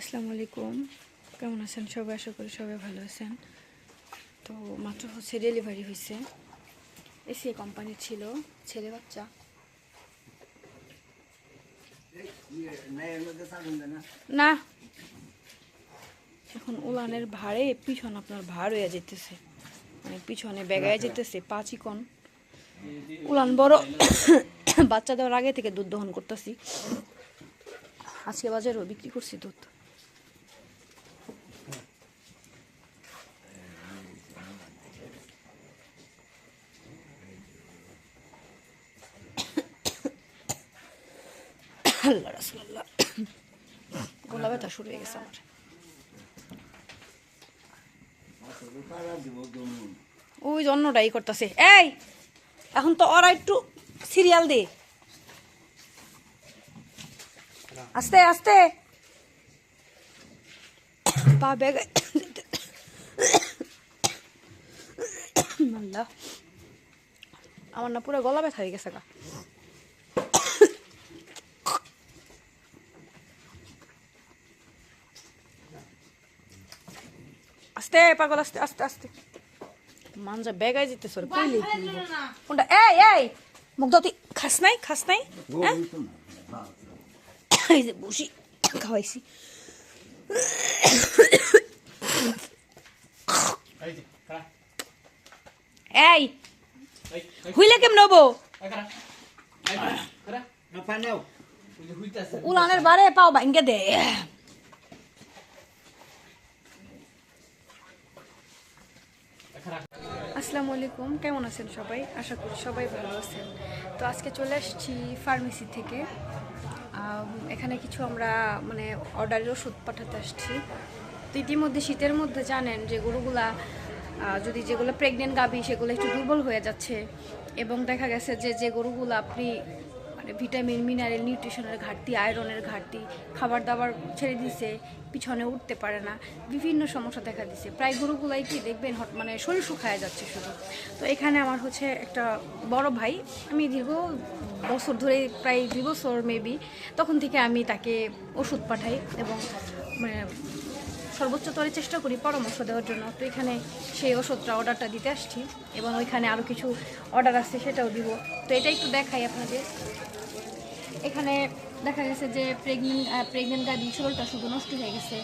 আসসালামু আলাইকুম। কেমন আছেন সবাই? আশা করি সবাই ভালো আছেন। তো মাত্র হচ্ছে ডেলিভারি হয়েছে এসি কোম্পানি ছিল, ছেলে বাচ্চা। না। এখন উলানের ভাড়ে পিছন আপনার ভাড় হয়ে যেতেছে মানে পিছনে বেগায় যেতেছে পাঁচ ইকন। উলান বড় বাচ্চা দেওয়ার আগে থেকে দুধ দহন করতেছি। আজকে বাজারেও বিক্রি করছি দুধ। আল্লাহ রাসুল্লাহ ব্যথা শুরু হয়ে গেছে আমার। ওই করতেছে। এই, এখন তো ওরা একটু সিরিয়াল দে। আস্তে আস্তে। পা আল্লাহ। আমার না পুরো গলা ব্যথা হয়ে গেছে গা। আস্তে পাগল আস্তে আস্তে আস্তে। মানজা বেগাই যেতে সর কইলে কি? কোনটা এই এই মুখ তুই। খাস নাই খাস নাই হ্যাঁ? এই যে বসি খাওয়াইছি। এই হুইলে যে হুইতাছে। উলানের বারে পাও ভাঙ্গে দে এই খাড়া। আসসালামু আলাইকুম, কেমন আছেন সবাই? আশা করি সবাই ভালো আছেন। তো আজকে চলে আসছি ফার্মেসি থেকে। এখানে কিছু আমরা মানে অর্ডারের ওষুধ পাঠাতে আসছি। তো ইতিমধ্যে শীতের মধ্যে জানেন যে গরুগুলা যদি যেগুলো প্রেগনেন্ট গাভি, সেগুলো একটু দুর্বল হয়ে যাচ্ছে। এবং দেখা গেছে যে যে গরুগুলো আপনি ভিটামিন, মিনারেল, নিউট্রিশনের ঘাটতি, আয়রনের ঘাটতি খাবার দাবার ছেড়ে দিছে, পিছনে উঠতে পারে না, বিভিন্ন সমস্যা দেখা দিছে। প্রায় গরুগুলাই কি দেখবেন হট- মানে শরীর শুকায় যাচ্ছে শুধু। তো এখানে আমার হচ্ছে একটা বড় ভাই, আমি দীর্ঘ বছর ধরে, প্রায় দুই বছর মেবি তখন থেকে আমি তাকে ওষুধ পাঠাই এবং মানে সর্বোচ্চ তরে চেষ্টা করি পরামর্শ দেওয়ার জন্য। তো এখানে সেই ওষুধটা অর্ডারটা দিতে আসছি এবং ওইখানে আরও কিছু অর্ডার আসছে সেটাও দিব। তো এটা একটু দেখাই আপনাদের। এখানে দেখা গেছে যে প্রেগনেন্ট প্রেগনেন্ট গাড়ি শরীরটা শুধু নষ্ট হয়ে গেছে।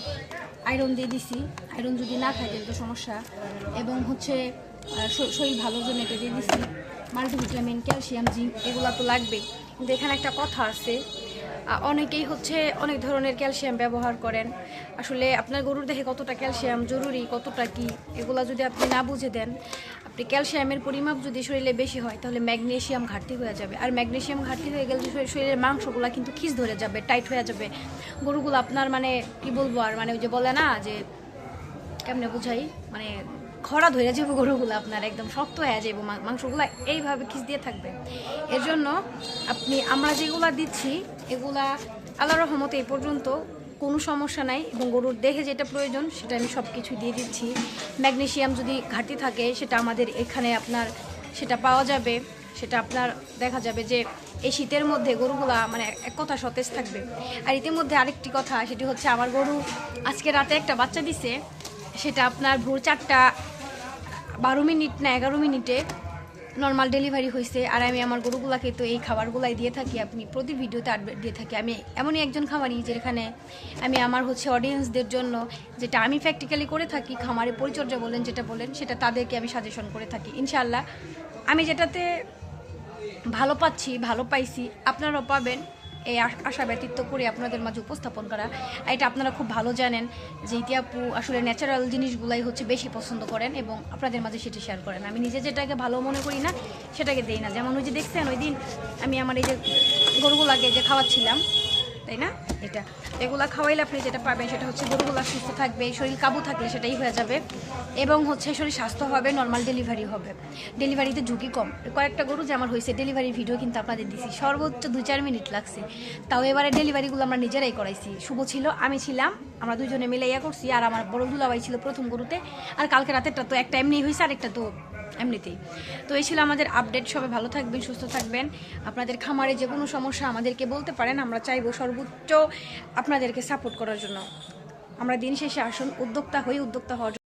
আয়রন দিয়ে দিছি। আয়রন যদি না তাহলে তো সমস্যা। এবং হচ্ছে শরীর ভালোর জন্য এটা দিয়ে দিছি। মাল্টিভিটামিন ক্যালসিয়াম জিঙ্ক এগুলো তো লাগবেই। কিন্তু এখানে একটা কথা আছে। অনেকেই হচ্ছে অনেক ধরনের ক্যালসিয়াম ব্যবহার করেন। আসলে আপনার গরুর দেহে কতটা ক্যালসিয়াম জরুরি, কতটা কি, এগুলা যদি আপনি না বুঝে দেন ক্যালসিয়ামের পরিমাপ যদি শরীরে বেশি হয়, তাহলে ম্যাগনেশিয়াম ঘাটতি হয়ে যাবে। আর ম্যাগনেশিয়াম ঘাটতি হয়ে গেলে শরীর- শরীরের মাংসগুলো কিন্তু খিস ধরে যাবে, টাইট হয়ে যাবে। গরুগুলো আপনার মানে কি বলব আর মানে ওই যে বলে না যে, কেমনে বুঝাই? মানে খরা ধরে যাবে গরুগুলো আপনার, একদম শক্ত হয়ে যাবে মাংসগুলো এইভাবে খিস দিয়ে থাকবে। এর জন্য আপনি আমরা যেগুলা দিচ্ছি, এগুলা আল্লাহ রহমতে এই পর্যন্ত কোনো সমস্যা নাই এবং গরুর দেহে যেটা প্রয়োজন সেটা আমি সব কিছু দিয়ে দিচ্ছি। ম্যাগনেশিয়াম যদি ঘাটতি থাকে সেটা আমাদের এখানে আপনার সেটা পাওয়া যাবে। সেটা আপনার দেখা যাবে যে এই শীতের মধ্যে গরুগুলা মানে এক কথা সতেজ থাকবে। আর ইতিমধ্যে আরেকটি কথা সেটি হচ্ছে আমার গরু আজকে রাতে একটা বাচ্চা দিছে। সেটা আপনার ভোর চারটা বারো মিনিট না এগারো মিনিটে নর্মাল ডেলিভারি হয়েছে আর আমি আমার গরুগুলাকে তো এই খাবারগুলাই দিয়ে থাকি, আপনি প্রতি ভিডিওতে আপডেট দিয়ে থাকি। আমি এমনই একজন খামারি যেখানে আমি আমার হচ্ছে অডিয়েন্সদের জন্য যেটা আমি প্র্যাকটিক্যালি করে থাকি, খামারে পরিচর্যা বলেন যেটা বলেন, সেটা তাদেরকে আমি সাজেশন করে থাকি। ইনশাল্লাহ আমি যেটাতে ভালো পাচ্ছি, ভালো পাইছি, আপনারাও পাবেন। এই আশ- ব্যতীত করে আপনাদের মাঝে উপস্থাপন করা। এটা আপনারা খুব ভালো জানেন যে ইতিহাপু আসলে ন্যাচারাল জিনিসগুলাই হচ্ছে বেশি পছন্দ করেন এবং আপনাদের মাঝে সেটি শেয়ার করেন। আমি নিজে যেটাকে ভালো মনে করি না, সেটাকে দেই না। যেমন ওই যে দেখছেন ওই দিন আমি আমার এই যে গরুগুলাকে যে খাওয়াচ্ছিলাম তাই না? এটা এগুলা খাওয়াইলে আপনি যেটা পাবেন সেটা হচ্ছে গরুগুলা সুস্থ থাকবে, শরীর কাবু থাকলে সেটাই হয়ে যাবে এবং হচ্ছে শরীর স্বাস্থ্য হবে নর্মাল ডেলিভারি হবে। ডেলিভারিতে ঝুঁকি কম। কয়েকটা গরু যে আমার হয়েছে ডেলিভারি ভিডিও কিন্তু আপনাদের দিছি। সর্বোচ্চ দু চার মিনিট লাগছে। তাও এবারে ডেলিভারিগুলো আমরা নিজেরাই করাইছি। শুভ ছিল, আমি ছিলাম, আমরা দুজনে মিলে ইয়া করছি, আর আমার বড় দুলাভাই ছিল প্রথম গরুতে। আর কালকে রাতেরটা তো একটা এমনি হয়েছে আর একটা তো এমনিতেই। তো এই ছিল আমাদের আপডেট সবাই ভালো থাকবেন, সুস্থ থাকবেন। আপনাদের খামারে যে কোনো সমস্যা আমাদেরকে বলতে পারেন, আমরা চাইব সর্বোচ্চ আপনাদেরকে সাপোর্ট করার জন্য। আমরা দিন শেষে আসুন, উদ্যোক্তা হয়ে উদ্যোক্তা হওয়ার